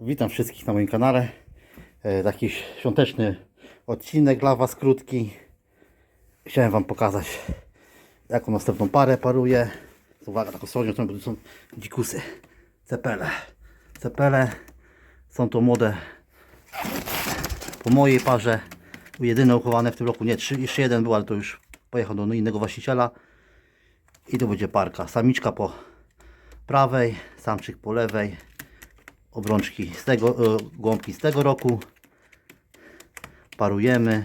Witam wszystkich na moim kanale. E, Taki świąteczny odcinek dla Was krótki. Chciałem Wam pokazać, jaką następną parę paruję. Uwaga, taką słonią, to są dzikusy. Cepele. Cepele są to młode po mojej parze. Jedyne uchowane w tym roku, nie, trzy, jeszcze jeden był, ale to już pojechał do innego właściciela. I to będzie parka. Samiczka po prawej, samczyk po lewej obrączki z tego, e, głąbki z tego roku. Parujemy.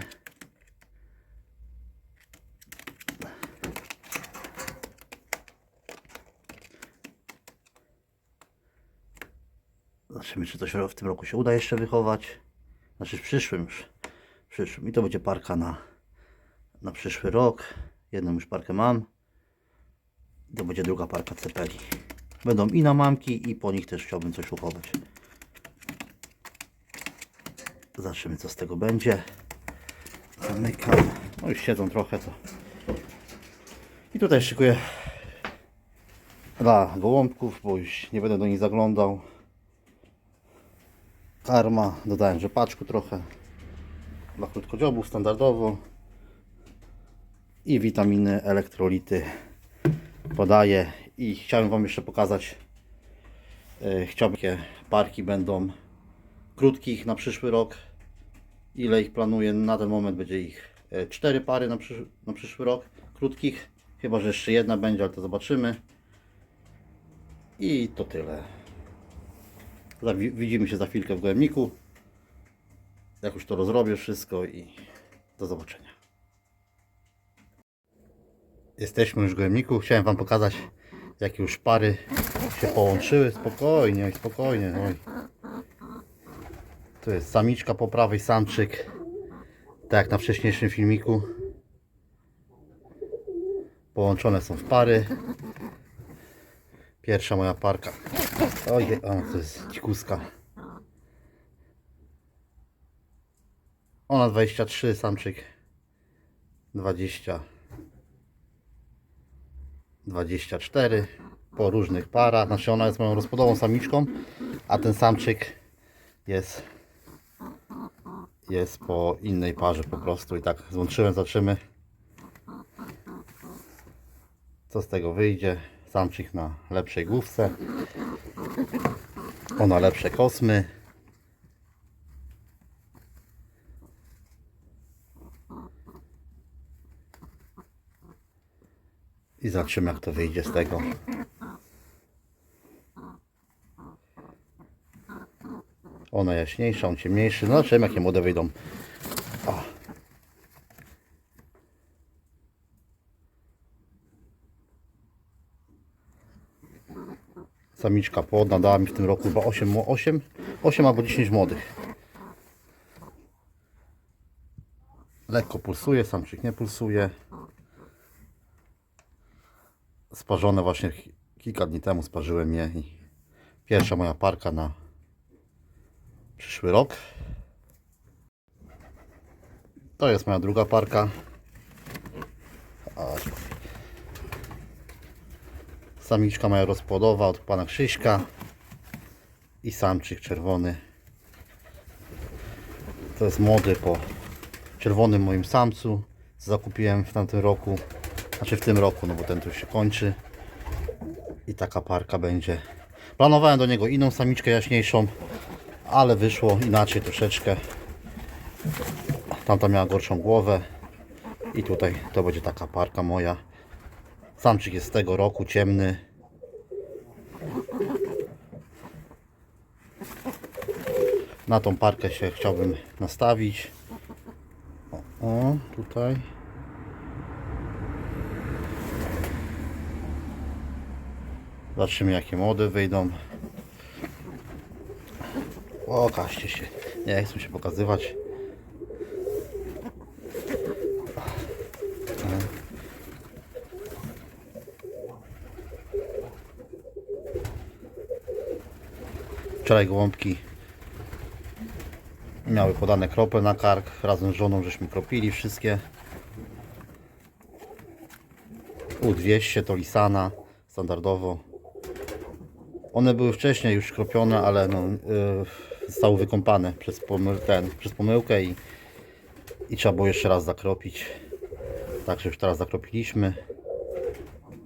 Zobaczymy, czy coś w tym roku się uda jeszcze wychować. Znaczy w przyszłym już. W przyszłym. I to będzie parka na, na przyszły rok. Jedną już parkę mam. To będzie druga parka cepeli. Będą i na mamki, i po nich też chciałbym coś uchować. Zobaczymy, co z tego będzie. Zamykam. No już siedzą trochę, to. I tutaj szykuję dla gołąbków, bo już nie będę do nich zaglądał. Karma, dodałem rzepaczku trochę. Dla krótkodziobów standardowo. I witaminy, elektrolity podaję i chciałem Wam jeszcze pokazać e, chciałbym jakie parki będą krótkich na przyszły rok ile ich planuję na ten moment będzie ich e, cztery pary na, na przyszły rok krótkich chyba że jeszcze jedna będzie ale to zobaczymy i to tyle widzimy się za chwilkę w gołębniku jak już to rozrobię wszystko i do zobaczenia Jesteśmy już w gołębniku. Chciałem Wam pokazać, jakie już pary się połączyły. Spokojnie, spokojnie. Oj. To jest samiczka po prawej, samczyk. Tak jak na wcześniejszym filmiku. Połączone są w pary. Pierwsza moja parka. Ojej, a to jest dzikuska. Ona 23, samczyk 20. 24 po różnych parach. Znaczy ona jest moją rozpodową samiczką, a ten samczyk jest jest po innej parze po prostu i tak złączyłem, zobaczymy co z tego wyjdzie. Samczyk na lepszej główce, ona lepsze kosmy. I zobaczymy jak to wyjdzie z tego. Ona jaśniejsza, on ciemniejszy. No zobaczymy jakie młode wyjdą. O. Samiczka płodna dała mi w tym roku chyba 8, 8, 8 albo 10 młodych. Lekko pulsuje, samczyk nie pulsuje sparzone właśnie ki- kilka dni temu sparzyłem je i pierwsza moja parka na przyszły rok. To jest moja druga parka. Samiczka moja rozpłodowa od pana Krzyśka i samczyk czerwony. To jest młody po czerwonym moim samcu. Zakupiłem w tamtym roku. Znaczy w tym roku, no bo ten tu się kończy. I taka parka będzie. Planowałem do niego inną samiczkę jaśniejszą, ale wyszło inaczej troszeczkę. Tamta miała gorszą głowę. I tutaj to będzie taka parka moja. Samczyk jest z tego roku, ciemny. Na tą parkę się chciałbym nastawić. O, o tutaj. Zobaczymy jakie młode wyjdą. Pokażcie się. Nie chcę się pokazywać. Wczoraj gołąbki miały podane krople na kark. Razem z żoną żeśmy kropili wszystkie. U200 to Lisana standardowo. One były wcześniej już kropione, ale no, yy, zostały wykąpane przez, pomyl, ten, przez pomyłkę i, i trzeba było jeszcze raz zakropić. Także już teraz zakropiliśmy.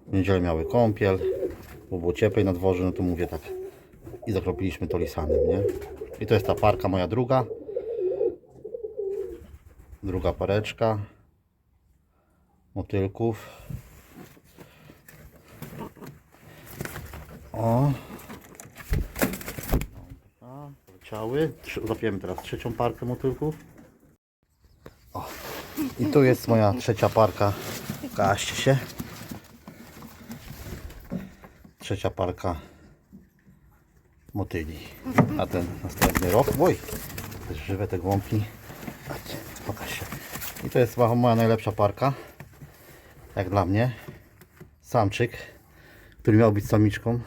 W niedzielę miały kąpiel, bo było cieplej na dworze, no to mówię tak. I zakropiliśmy to lisanem, nie? I to jest ta parka moja druga. Druga pareczka motylków. O. Trzy- Zapiemy teraz trzecią parkę motylków. O. I tu jest moja trzecia parka. Pokażcie się. Trzecia parka motyli. A ten następny rok. Oj, też żywe te głąbki. Pokaż się. I to jest moja najlepsza parka. Jak dla mnie. Samczyk, który miał być samiczką.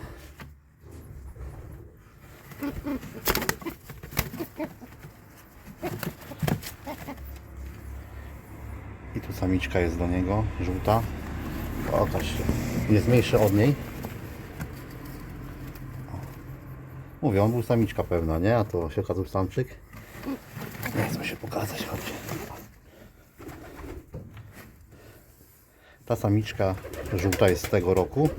I tu samiczka jest do niego, żółta. Pokaż się. Jest mniejszy od niej. Mówię, on był samiczka pewna, nie? A to się okazał samczyk. Nie chcę się pokazać, chodźcie. Ta samiczka żółta jest z tego roku.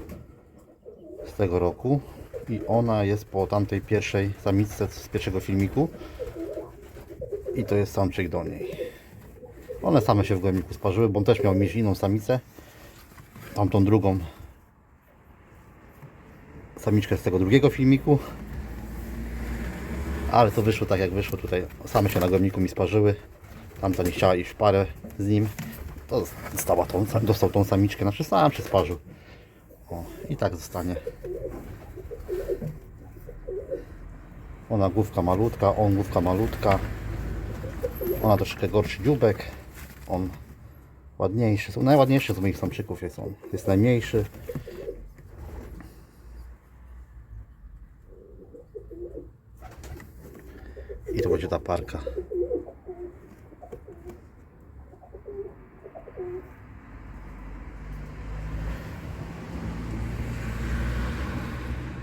Z tego roku. I ona jest po tamtej pierwszej samiczce z pierwszego filmiku. I to jest samczyk do niej. One same się w gołębniku sparzyły, bo on też miał mieć inną samicę. Tamtą drugą samiczkę z tego drugiego filmiku. Ale to wyszło tak jak wyszło tutaj. Same się na gołębniku mi sparzyły. Tamta nie chciała iść w parę z nim. To dostała tą, dostał tą samiczkę, znaczy sam się sparzył. O, i tak zostanie. Ona główka malutka, on główka malutka. Ona troszkę gorszy dziubek. On ładniejszy. Są z moich samczyków jest on. Jest najmniejszy. I to będzie ta parka.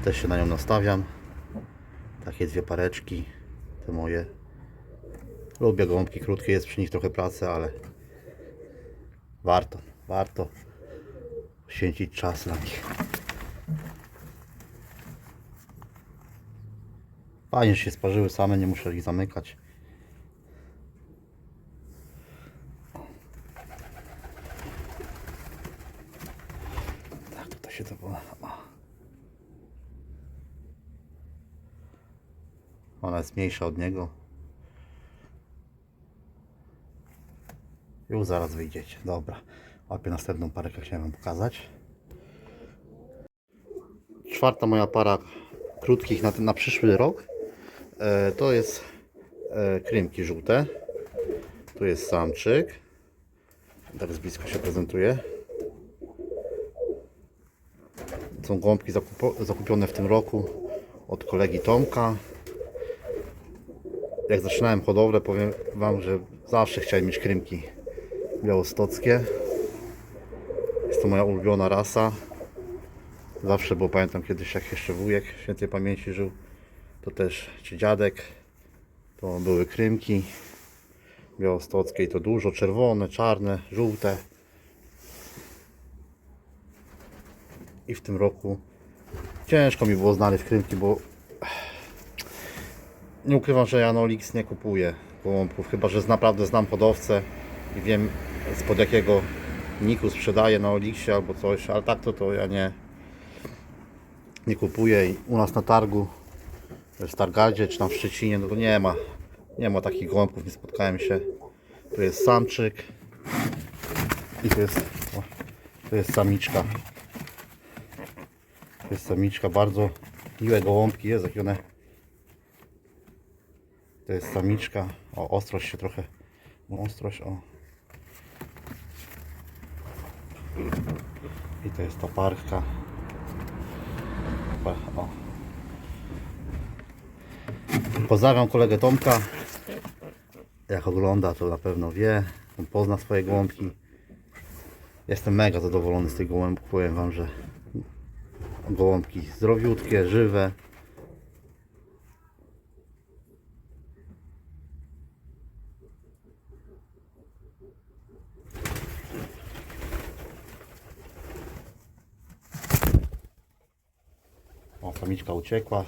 Też się na nią nastawiam. Takie dwie pareczki. Te moje. Lubię gąbki krótkie, jest przy nich trochę pracy, ale warto, warto poświęcić czas na nich. Fajnie, że się sparzyły same, nie muszę ich zamykać. Tak, tutaj się to było. Ona jest mniejsza od niego. Już zaraz wyjdziecie. Dobra. Łapię następną parę, jak chciałem Wam pokazać. Czwarta moja para krótkich na, ten, na przyszły rok. E, to jest e, krymki żółte. Tu jest samczyk. Tak z bliska się prezentuje. Są gąbki zakupione w tym roku od kolegi Tomka. Jak zaczynałem hodowlę, powiem Wam, że zawsze chciałem mieć krymki białostockie. Jest to moja ulubiona rasa. Zawsze, bo pamiętam kiedyś jak jeszcze wujek świętej pamięci żył, to też, czy dziadek, to były krymki białostockie i to dużo, czerwone, czarne, żółte. I w tym roku ciężko mi było znaleźć krymki, bo nie ukrywam, że ja na Olix nie kupuję gołąbków, chyba że naprawdę znam hodowcę i wiem spod jakiego niku sprzedaje na Olixie albo coś, ale tak to, to ja nie nie kupuję i u nas na targu w Stargardzie czy tam w Szczecinie no to nie ma nie ma takich gołąbków, nie spotkałem się tu jest samczyk i tu jest o, tu jest samiczka to jest samiczka, bardzo miłe gołąbki jest, jakie one to jest samiczka. O, ostrość się trochę. No, ostrość, o. I to jest ta parka. Pa- O. Pozdrawiam kolegę Tomka. Jak ogląda, to na pewno wie. On pozna swoje gołąbki. Jestem mega zadowolony z tych gołębków. Powiem Wam, że Gołąbki zdrowiutkie, żywe. O, samiczka uciekła.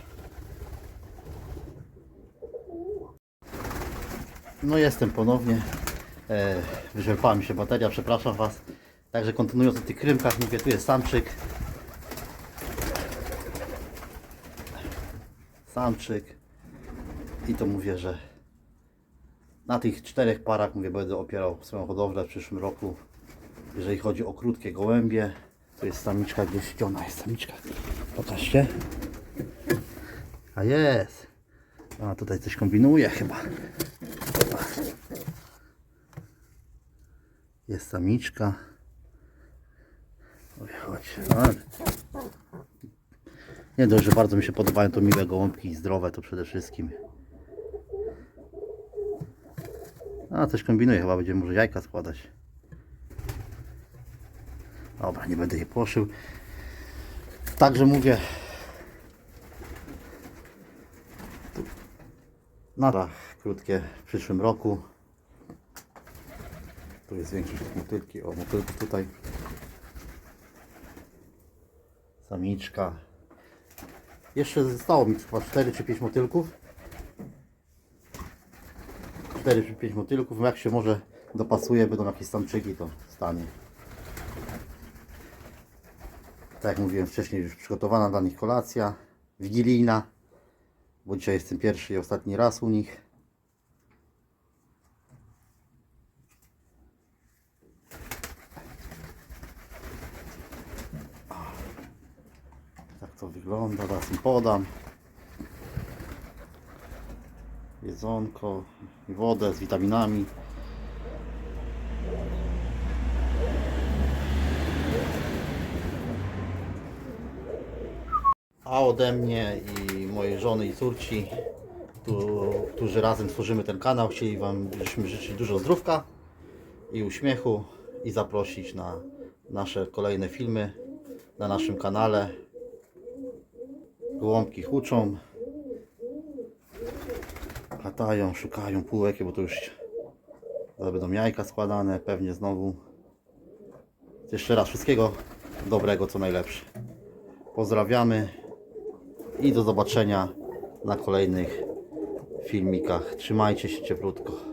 No jestem ponownie. E, wyczerpała mi się bateria, przepraszam Was. Także kontynuując o tych krymkach, mówię, tu jest samczyk. Samczyk. I to mówię, że na tych czterech parach, mówię, będę opierał swoją hodowlę w przyszłym roku. Jeżeli chodzi o krótkie gołębie, to jest samiczka gdzieś. Gdzie ona jest samiczka? Pokażcie. A jest. A tutaj coś kombinuje chyba. Jest samiczka. Oj, chodź. Ale... Nie dość, że bardzo mi się podobają to miłe gołąbki i zdrowe to przede wszystkim. A coś kombinuje, chyba będzie może jajka składać. Dobra, nie będę jej płoszył. Także mówię. Nada krótkie w przyszłym roku. Tu jest większość motylki. O, motylków tutaj. Samiczka. Jeszcze zostało mi chyba 4 czy 5 motylków. 4 czy 5 motylków. Jak się może dopasuje, będą jakieś samczyki, to stanie. Tak jak mówiłem wcześniej, już przygotowana dla nich kolacja. Wigilijna. Bo dzisiaj jest ten pierwszy i ostatni raz u nich. Tak to wygląda, teraz im podam. Jedzonko, i wodę z witaminami. A ode mnie i mojej żony i córci, którzy razem tworzymy ten kanał, chcieli Wam żeśmy życzyć dużo zdrówka i uśmiechu i zaprosić na nasze kolejne filmy na naszym kanale. Gołąbki huczą, latają, szukają półek, bo to już będą jajka składane, pewnie znowu. Jeszcze raz wszystkiego dobrego, co najlepsze. Pozdrawiamy i do zobaczenia na kolejnych filmikach. Trzymajcie się cieplutko.